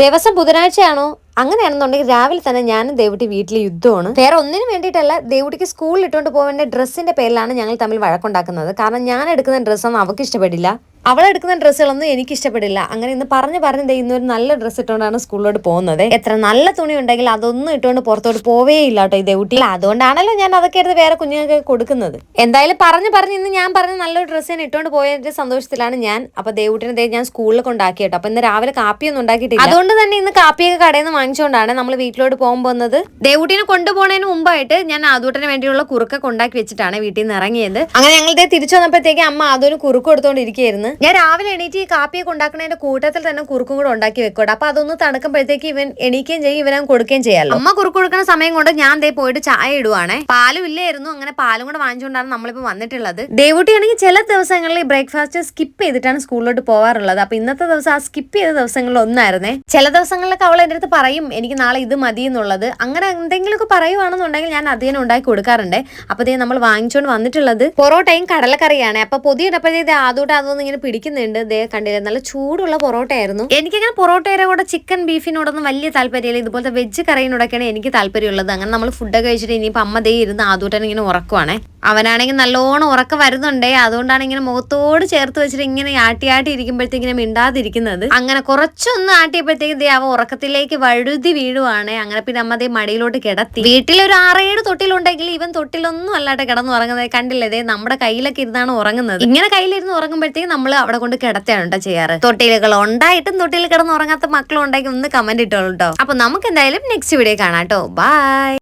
ദിവസം ബുധനാഴ്ചയാണോ? അങ്ങനെയാണെന്നുണ്ടെങ്കിൽ രാവിലെ തന്നെ ഞാനും ദേവുട്ടി വീട്ടിൽ യുദ്ധമാണ്. വേറെ ഒന്നിനും വേണ്ടിയിട്ടല്ല ദേവുട്ടിക്ക് സ്കൂളിൽ ഇട്ടുകൊണ്ട് പോകേണ്ട ഡ്രസ്സിന്റെ പേരിലാണ് ഞങ്ങൾ തമ്മിൽ വഴക്കുണ്ടാക്കുന്നത്. കാരണം ഞാൻ എടുക്കുന്ന ഡ്രസ്സൊന്നും അവൾക്ക് ഇഷ്ടപ്പെടില്ല. അവൾ എടുക്കുന്ന ഡ്രസ്സുകളൊന്നും എനിക്ക് ഇഷ്ടപ്പെടില്ല അങ്ങനെ ഇന്ന് പറഞ്ഞു പറഞ്ഞു ദേ ഇന്ന് ഒരു നല്ല ഡ്രസ്സ് ഇട്ടുകൊണ്ടാണ് സ്കൂളിലോട്ട് പോകുന്നത്. എത്ര നല്ല തുണി ഉണ്ടെങ്കിൽ അതൊന്നും ഇട്ടുകൊണ്ട് പുറത്തോട്ട് പോവേ ഇല്ല കേട്ടോ ഈ ദേവുട്ടി. അതുകൊണ്ടാണല്ലോ ഞാൻ അതൊക്കെ എടുത്ത് വേറെ കുഞ്ഞുങ്ങൾക്ക് കൊടുക്കുന്നത്. എന്തായാലും പറഞ്ഞു പറഞ്ഞു ഇന്ന് ഞാൻ പറഞ്ഞ നല്ലൊരു ഡ്രസ്സ് തന്നെ ഇട്ടുകൊണ്ട് പോയതിന്റെ സന്തോഷത്തിലാണ് ഞാൻ. അപ്പൊ ദേവുട്ടിനെ ദേ ഞാൻ സ്കൂളിൽ കൊണ്ടാക്കി കേട്ടോ. അപ്പൊ ഇന്ന് രാവിലെ കാപ്പിയൊന്നും ഉണ്ടാക്കിയിട്ടില്ല. അതുകൊണ്ട് തന്നെ ഇന്ന് കാപ്പിയൊക്കെ കടയിൽ നിന്ന് വാങ്ങിച്ചുകൊണ്ടാണ് നമ്മൾ വീട്ടിലോട്ട് പോകാൻ പോകുന്നത്. ദേവുട്ടിനെ കൊണ്ടുപോകുന്നതിന് മുമ്പായിട്ട് ഞാൻ ആദൂട്ടിന് വേണ്ടിയുള്ള കുറുക്കൊക്കെ ഉണ്ടാക്കി വെച്ചിട്ടാണ് വീട്ടിൽ നിന്ന് ഇറങ്ങിയത്. അങ്ങനെ ഞങ്ങളുടെ തിരിച്ചു വന്നപ്പോഴത്തേക്ക് അമ്മ ആദൂന് കുറുക്ക് കൊടുത്തോണ്ടിരിക്കുകയായിരുന്നു. ഞാൻ രാവിലെ എണീറ്റ് ഈ കാപ്പിയൊക്കെ ഉണ്ടാക്കുന്നതിന്റെ കൂട്ടത്തിൽ തന്നെ കുറുക്കും കൂടെ ഉണ്ടാക്കി വെക്കോട്ടെ അപ്പൊ അതൊന്ന് തണുക്കുമ്പോഴത്തേക്ക് ഇവൻ എണീക്കുകയും ചെയ്യും ഇവൻ കൊടുക്കുകയും ചെയ്യാമല്ലോ അമ്മ കുറുക്ക് കൊടുക്കുന്ന സമയം കൊണ്ട് ഞാൻ ദേ പോയിട്ട് ചായ ഇടുവാണേ. പാലും ഇല്ലായിരുന്നു അങ്ങനെ പാലും കൂടെ വാങ്ങിച്ചുകൊണ്ടാണ് നമ്മളിപ്പോ വന്നിട്ടുള്ളത്. ദേവുട്ടി ആണെങ്കിൽ ചില ദിവസങ്ങളിൽ ബ്രേക്ക്ഫാസ്റ്റ് സ്കിപ്പ് ചെയ്തിട്ടാണ് സ്കൂളിലോട്ട് പോവാറുള്ളത്. അപ്പൊ ഇന്നത്തെ ദിവസം ആ സ്കിപ്പ് ചെയ്ത ദിവസങ്ങളിൽ ഒന്നായിരുന്നേ. ചില ദിവസങ്ങളിലൊക്കെ അവൾ എന്റെ അടുത്ത് പറയും എനിക്ക് നാളെ ഇത് മതി എന്നുള്ളത്. അങ്ങനെ എന്തെങ്കിലുമൊക്കെ പറയുവാണെന്നുണ്ടെങ്കിൽ ഞാൻ അധികം ഉണ്ടാക്കി കൊടുക്കാറുണ്ട്. അപ്പൊ ദേ നമ്മൾ വാങ്ങിച്ചുകൊണ്ട് വന്നിട്ടുള്ളത് പൊറോട്ടയും കടലക്കറിയാണ്. അപ്പൊ പൊതിയിട്ടപ്പോഴത്തേ ആദ്യമായിട്ട് അതൊന്നും ഇങ്ങനെ പിടിക്കുന്നുണ്ട്. ദേ കണ്ടില്ല നല്ല ചൂടുള്ള പൊറോട്ടയായിരുന്നു. എനിക്കങ്ങനെ പൊറോട്ടയുടെ കൂടെ ചിക്കൻ ബീഫിനോടൊന്നും വലിയ താല്പര്യമില്ല. ഇതുപോലത്തെ വെജ് കറിയിനോടൊക്കെയാണ് എനിക്ക് താല്പര്യമുള്ളത്. അങ്ങനെ നമ്മൾ ഫുഡൊക്കെ കഴിച്ചിട്ട് ഇനിയിപ്പോൾ അമ്മ ദേ ഇരുന്ന് ആദ്യമായിട്ടാണ് ഇങ്ങനെ ഉറക്കുവാണേ. അവനാണെങ്കിൽ നല്ലോണം ഉറക്കം വരുന്നുണ്ടേ. അതുകൊണ്ടാണ് ഇങ്ങനെ മുഖത്തോട് ചേർത്ത് വെച്ചിട്ട് ഇങ്ങനെ ആട്ടി ആട്ടി ഇങ്ങനെ മിണ്ടാതിരിക്കുന്നത്. അങ്ങനെ കുറച്ചൊന്ന് ആട്ടിയപ്പോഴത്തേക്ക് ദേ അവ ഉറക്കത്തിലേക്ക് വഴുതി വീഴുവാണ്. അങ്ങനെ പിന്നെ അമ്മ ദേ മടിയിലോട്ട് കിടത്തി. വീട്ടിലൊരു ആറേഴ് തൊട്ടിലുണ്ടെങ്കിൽ ഇവൻ തൊട്ടിലൊന്നും അല്ലാട്ടെ കിടന്ന് ഉറങ്ങുന്നത് കണ്ടില്ലേ ദേ നമ്മുടെ കയ്യിലൊക്കെ ഇരുന്നാണ് ഉറങ്ങുന്നത്. ഇങ്ങനെ കയ്യിലിരുന്ന് ഉറങ്ങുമ്പോഴത്തേക്ക് നമ്മൾ അവിടെ കൊണ്ട് കിടത്തുകയാണ് കേട്ടോ ചെയ്യാറ്. തൊട്ടിലുകൾ ഉണ്ടായിട്ടും തൊട്ടിൽ കിടന്ന് ഉറങ്ങാത്ത മക്കളും ഉണ്ടെങ്കിൽ ഒന്ന് കമന്റ് ഇട്ടോളൂ കേട്ടോ അപ്പൊ നമുക്ക് എന്തായാലും നെക്സ്റ്റ് വീഡിയോ കാണാം കേട്ടോ ബൈ